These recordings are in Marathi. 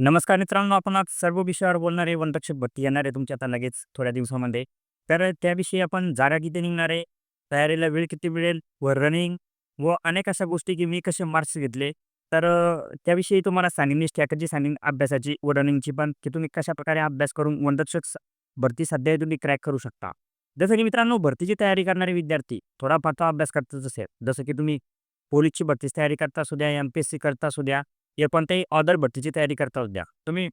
नमस्कार मित्रांनो आपण आज सर्व विषयावर बोलणारे वनरक्षक भरती येणार आहे तुमच्या आता लगेच थोड्या दिवसामध्ये. तर त्याविषयी आपण जागा किती निघणार आहे. तयारीला वेळ किती मिळेल व रनिंग व अनेक अशा गोष्टी की मी कसे मार्क्स घेतले. तर त्याविषयी तुम्हाला सांगेन मी स्ट्रॅटजी सांगेन अभ्यासाची व रनिंगची पण की तुम्ही कशा प्रकारे अभ्यास करून वनरक्षक भरती सध्या तुम्ही क्रॅक करू शकता. जसं की मित्रांनो भरतीची तयारी करणारे विद्यार्थी थोडा फार अभ्यास करतच असेल. जसं की तुम्ही पोलीसची भरतीची तयारी करता असू द्या एम पी एस सी करता असू द्या या कोणत्याही ऑदर भरतीची तयारी करता द्या तुम्ही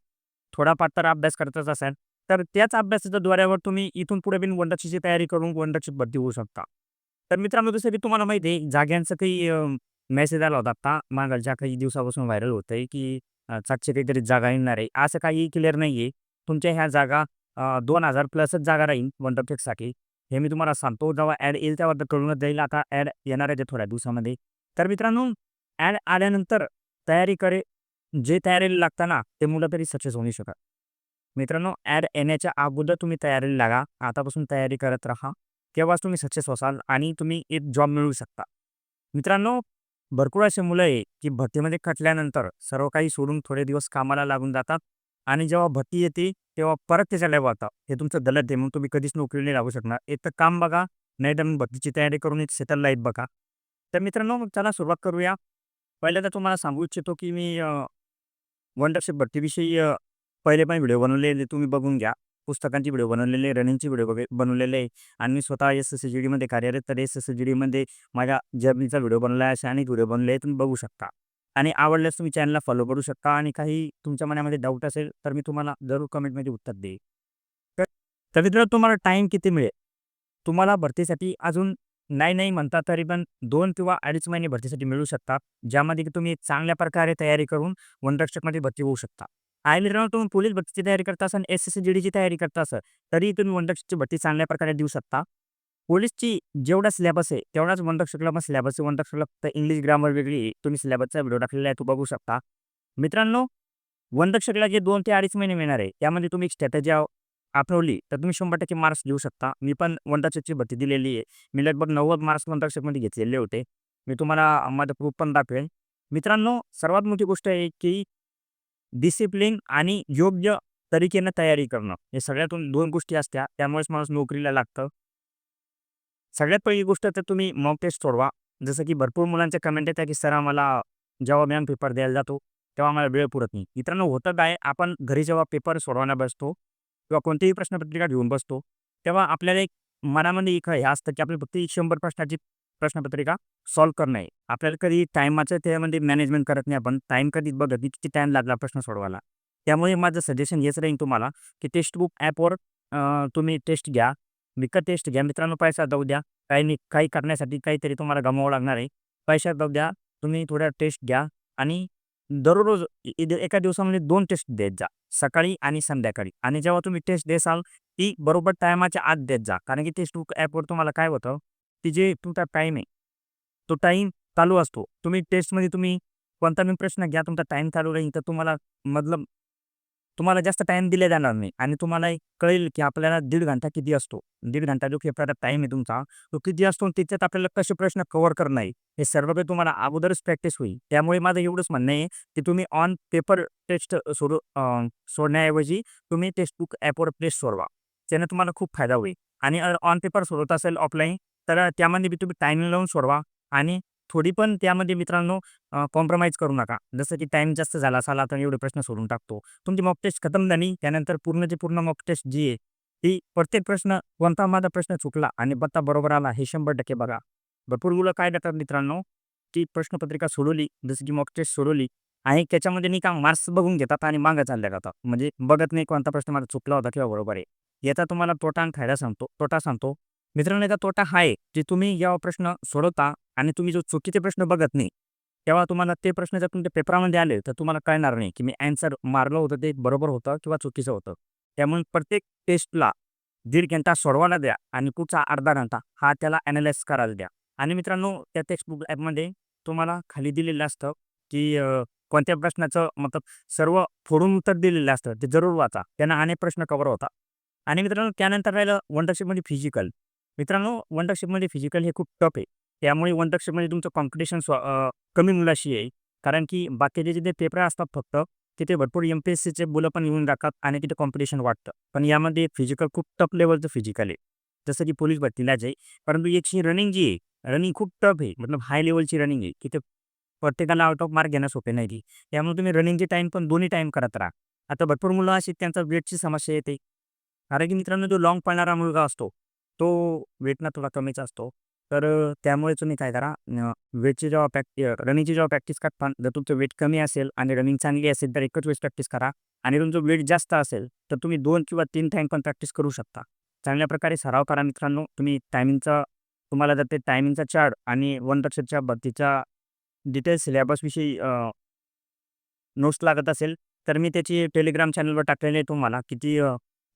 थोडाफार तर अभ्यास करतच असाल. तर त्याच अभ्यासाच्या द्वारावर तुम्ही इथून पुढे बिन वनरक्षीची तयारी करून वनरक्षक भरती होऊ शकता. तर मित्रांनो जसं की तुम्हाला माहिती आहे जाग्यांचं काही मेसेज आला होता आता मागच्या काही दिवसापासून व्हायरल होत आहे की सातशे काहीतरी जागा येणार आहे. असं काही क्लिअर नाही आहे. तुमच्या ह्या जागा दोन हजार प्लसच जागा राहील वनरक्षकसाठी. हे मी तुम्हाला सांगतो. जेव्हा ॲड येईल तेव्हा कळूनच जाईल. आता ॲड येणार आहे ते थोड्या दिवसामध्ये. तर मित्रांनो ॲड आल्यानंतर तयारी करे जे तयारीला लागतं ना ते मुलं तरी सक्सेस होऊ नाही शकत. मित्रांनो ॲड येण्याच्या अगोदर तुम्ही तयारीला लागा आतापासून तयारी करत राहा तेव्हाच तुम्ही सक्सेस व्हाल आणि तुम्ही एक जॉब मिळवू शकता. मित्रांनो भरपूर असे मुलं आहे की भरतीमध्ये खटल्यानंतर सर्व काही सोडून थोडे दिवस कामाला लागून जातात आणि जेव्हा भरती येते तेव्हा परत त्याच्या लाईफ होतं हे तुमचं गलत आहे म्हणून तुम्ही कधीच नोकरी नाही लागू शकणार. एक तर काम बघा नाही तर मग भरतीची तयारी करून एक सेटल लाईफ बघा. तर मित्रांनो मग चला सुरुवात करूया. पहिल्यांदा तुम्हाला सांगू इच्छितो की मी वनरक्षक भरतीविषयी अ, पहिले पण व्हिडिओ बनवलेले तुम्ही बघून घ्या. पुस्तकांची व्हिडिओ बनवलेले रनिंगची व्हिडिओ बघे बनवलेले आहे. आणि मी स्वतः एस एस जी डीमध्ये कार्यरत तर एस एस जी डीमध्ये माझ्या जर्नीचा व्हिडिओ बनवला आहे असे अनेक व्हिडिओ बनवले आहे तुम्ही बघू शकता. आणि आवडल्यास तुम्ही चॅनलला फॉलो करू शकता आणि काही तुमच्या मनामध्ये डाऊट असेल तर मी तुम्हाला जरूर कमेंटमध्ये उत्तर देईल तर तर मित्रांनो तुम्हाला टाईम किती मिळेल? तुम्हाला भरतीसाठी अजून नाही नाही म्हणता तरी पण दोन किंवा अडीच महिने भरतीसाठी मिळू शकतात ज्यामध्ये की तुम्ही चांगल्या प्रकारे तयारी करून वनरक्षकमध्ये भरती होऊ शकता. आय मित्रांनो तुम्ही पोलीस भरतीची तयारी करता असाल एस एस जी डीची तयारी करता असाल तरी तुम्ही वनरक्षकची भरती चांगल्या प्रकारे देऊ शकता. पोलीसची जेवढा सिलेबस आहे तेवढाच वनरक्षकला पण सिलेबस आहे. वनरक्षकला फक्त इंग्लिश ग्रामर वेगळी तुम्ही सिलेबसचा व्हिडिओ टाकलेला आहे तो बघू शकता. मित्रांनो वनरक्षकला जे दोन ते अडीच महिने मिळणार आहे त्यामध्ये तुम्ही स्ट्रॅटेजी आठवली तर तुम्ही शंभर टक्के मार्क्स घेऊ शकता. मी पण वनरक्षकची भरती दिलेली आहे. मी लगभग नव्वद मार्क्स वनरक्षकमध्ये घेतलेले होते. मी तुम्हाला माझं प्रूफ पण दाखवेल मित्रांनो सर्वात मोठी गोष्ट आहे की डिसिप्लिन आणि योग्य तरीकेनं तयारी करणं. हे सगळ्यातून दोन गोष्टी असत्या. त्यामुळेच माणूस नोकरीला लागतं. सगळ्यात पहिली गोष्ट तर तुम्ही मॉक टेस्ट सोडवा. जसं की भरपूर मुलांच्या कमेंट येतात की सर आम्हाला जेव्हा मॅम पेपर द्यायला जातो तेव्हा आम्हाला वेळ पुरत नाही. मित्रांनो होतं काय? आपण घरी जेव्हा पेपर सोडवायला बसतो किंवा कोणतीही प्रश्नपत्रिका घेऊन बसतो तेव्हा आपल्याला एक मनामध्ये एक हे असतं की आपली फक्त एक शंभर प्रश्नाची प्रश्नपत्रिका सॉल्व्ह करणं आहे. आपल्याला कधी टायमाचं त्यामध्ये मॅनेजमेंट करत नाही आपण. टाईम कधीच बघत नाही किती टाईम लागला प्रश्न सोडवायला. त्यामुळे माझं सजेशन हेच राहील तुम्हाला की टेक्स्ट बुक ॲपवर तुम्ही टेस्ट घ्या. विकत टेस्ट घ्या? मित्रांनो पैसा जाऊ द्या. काही नाही काही करण्यासाठी काहीतरी तुम्हाला गमावं लागणार आहे. पैसा जाऊ द्या. तुम्ही थोड्या टेस्ट घ्या आणि दररोज एका दिवसामध्ये दोन टेस्ट देत जा. सकाळी आणि संध्याकाळी. आणि जेव्हा तुम्ही टेस्ट देसाल ती बरोबर टायमाच्या आत देत जा. कारण की टेस्टबुक ॲपवर तुम्हाला काय होतं ती जे तुमचा टाईम आहे तो टाईम चालू असतो. तुम्ही टेस्टमध्ये तुम्ही कोणता मी प्रश्न घ्या तुमचा टाईम चालू राहील तर तुम्हाला मतलब तुम्हाला जास्त टाईम दिले जाणार नाही. आणि तुम्हाला कळेल की आपल्याला दीड घंटा किती असतो. दीड घंटा जो पेपरचा टाईम आहे तुमचा तो किती असतो आणि त्याच्यात आपल्याला कसे प्रश्न कव्हर करणं आहे? हे सर्व काही तुम्हाला अगोदरच प्रॅक्टिस होईल. त्यामुळे माझं एवढंच म्हणणं आहे की तुम्ही ऑन पेपर टेस्ट सोडू सोडण्याऐवजी तुम्ही टेक्स्टबुक ॲपवर प्लेस सोडवा. त्याने तुम्हाला खूप फायदा होईल. आणि ऑन पेपर सोडवत असेल ऑफलाईन तर त्यामध्ये बी तुम्ही टाईम लावून सोडवा. आणि थोडी पण त्यामध्ये मित्रांनो कॉम्प्रोमाइज करू नका. जसं की टाईम जास्त झाला असाल आता एवढे प्रश्न सोडून टाकतो. तुमची मॉक टेस्ट खतम झाली त्यानंतर पूर्णची पूर्ण मॉक टेस्ट जी आहे ती प्रत्येक प्रश्न कोणता माझा प्रश्न चुकला आणि पत्ता बरोबर आला हे शंभर टक्के बघा. भरपूर मुलं काय करतात मित्रांनो ती प्रश्नपत्रिका सोडवली जसं की मॉक टेस्ट सोडवली आणि त्याच्यामध्ये नाही का मार्क्स बघून घेतात आणि मागं चालल्या जातात. म्हणजे बघत नाही कोणता प्रश्न माझा चुकला होता किंवा बरोबर आहे. याचा तुम्हाला तोटा आणि फायदा सांगतो तोटा सांगतो. मित्रांनो याचा तोटा हा आहे की तुम्ही जेव्हा प्रश्न सोडवता आणि तुम्ही जो चुकीचे प्रश्न बघत नाही तेव्हा तुम्हाला ते प्रश्न जर तुमच्या पेपरामध्ये आले तर तुम्हाला कळणार नाही की मी ॲन्सर मारलं होतं ते बरोबर होतं किंवा चुकीचं होतं. त्यामुळे प्रत्येक टेस्टला दीड घंटा सोडवायला द्या आणि कुठचा अर्धा घंटा हा त्याला ॲनालाइज करायला द्या. आणि मित्रांनो त्या टेक्स्टबुक ॲपमध्ये तुम्हाला खाली दिलेलं असतं की कोणत्या प्रश्नाचं मतलब सर्व फोडून उत्तर दिलेलं असतं ते जरूर वाचा. त्यांना अनेक प्रश्न कवर होता आणि मित्रांनो त्यानंतर राहिलं वंडरशिपमध्ये फिजिकल मित्रांनो वंडरशिपमध्ये फिजिकल हे खूप टफ आहे. त्यामुळे वनरशिपमध्ये तुमचं कॉम्पिटिशन कमी मुलाशी आहे कारण की बाकीचे जे पेपर असतात फक्त तिथे भरपूर एम पी एस सीचे मुलं पण येऊन जातात आणि तिथे कॉम्पिटिशन वाटतं पण यामध्ये फिजिकल खूप टफ लेवलचं फिजिकल आहे. जसं की पोलीस भरतीलाच आहे. परंतु एकशी रनिंग जी आहे रनिंग खूप टफ आहे. मतलब हाय लेवलची रनिंग आहे. की ते प्रत्येकाला आउट ऑफ मार्क घेणं सोपे नाही ती. त्यामुळे तुम्ही रनिंगची टाईम पण दोन्ही टाईम करत राहा. आता भरपूर मुलं अशी त्यांचा वेटची समस्या येते. कारण की मित्रांनो जो लॉंग पळणारा मुलगा असतो तो वेटना थोडा कमीच असतो. तर त्यामुळे तुम्ही काय करा वेटची जेव्हा प्रॅक्टि रनिंगची जेव्हा प्रॅक्टिस करता जर तुमचं वेट कमी असेल आणि रनिंग चांगली असेल तर एकच वेळेस प्रॅक्टिस करा आणि तुमचं वेट जास्त असेल तर तुम्ही दोन किंवा तीन टाईम पण प्रॅक्टिस करू शकता. चांगल्या प्रकारे सराव करा मित्रांनो तुम्ही टायमिंगचा तुम्हाला जर ते टायमिंगचा चार्ट आणि वन लक्षच्या भरतीचा डिटेल्स सिलेबसविषयी नोट्स लागत असेल तर मी त्याची टेलिग्राम चॅनलवर टाकलेले आहे तुम्हाला किती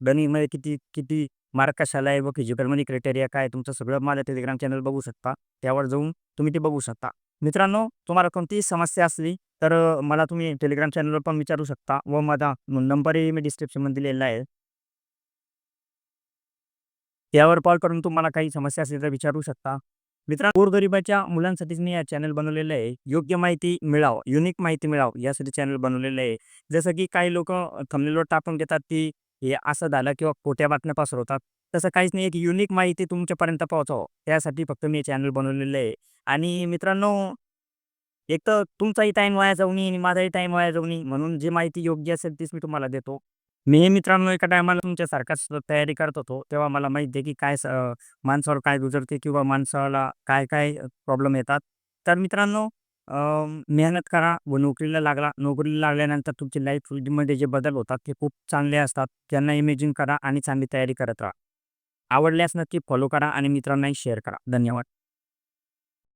रनिंगमध्ये किती किती मार्क कशाला आहे व फिजिकलमध्ये क्रायटेरिया काय तुमचं सगळं माझं टेलिग्राम चॅनल बघू शकता. त्यावर जाऊन तुम्ही ते बघू शकता. मित्रांनो तुम्हाला कोणतीही समस्या असली तर मला तुम्ही टेलिग्राम चॅनलवर पण विचारू शकता व माझा नंबरही मी डिस्क्रिप्शनमध्ये दिलेला आहे. त्यावर कॉल करून तुम्हाला काही समस्या असली तर विचारू शकता. मित्रांनो गोरगरिबाच्या मुलांसाठीच मी या चॅनल बनवलेलं आहे. योग्य माहिती मिळावं युनिक माहिती मिळावं यासाठी चॅनल बनवलेलं आहे. जसं की काही लोक थंबनेलवर टाकून घेतात की हे असं झालं किंवा खोट्या बातम्या पसरवतात तसं काहीच नाही. एक युनिक माहिती तुमच्यापर्यंत पोहोचावं. त्यासाठी फक्त मी चॅनल बनवलेलं आहे. आणि मित्रांनो एक तर तुमचाही टाईम वाया जाऊ नये आणि माझाही टाईम वाया जाऊ नये म्हणून जी माहिती योग्य असेल तीच मी तुम्हाला देतो. मी मित्रांनो एका टायमाला तुमच्यासारखाच तयारी करत होतो. तेव्हा मला माहिती आहे की काय माणसावर काय गुजरते किंवा माणसाला काय काय प्रॉब्लेम येतात. तर मित्रांनो मेहनत करा व नोकरीला लागला. नोकरीला लागल्यानंतर तुमची लाईफमध्ये जे बदल होतात ते खूप चांगले असतात. त्यांना इमेजिन करा आणि चांगली तयारी करत राहा. आवडल्यास नक्की फॉलो करा आणि मित्रांनाही शेअर करा. धन्यवाद.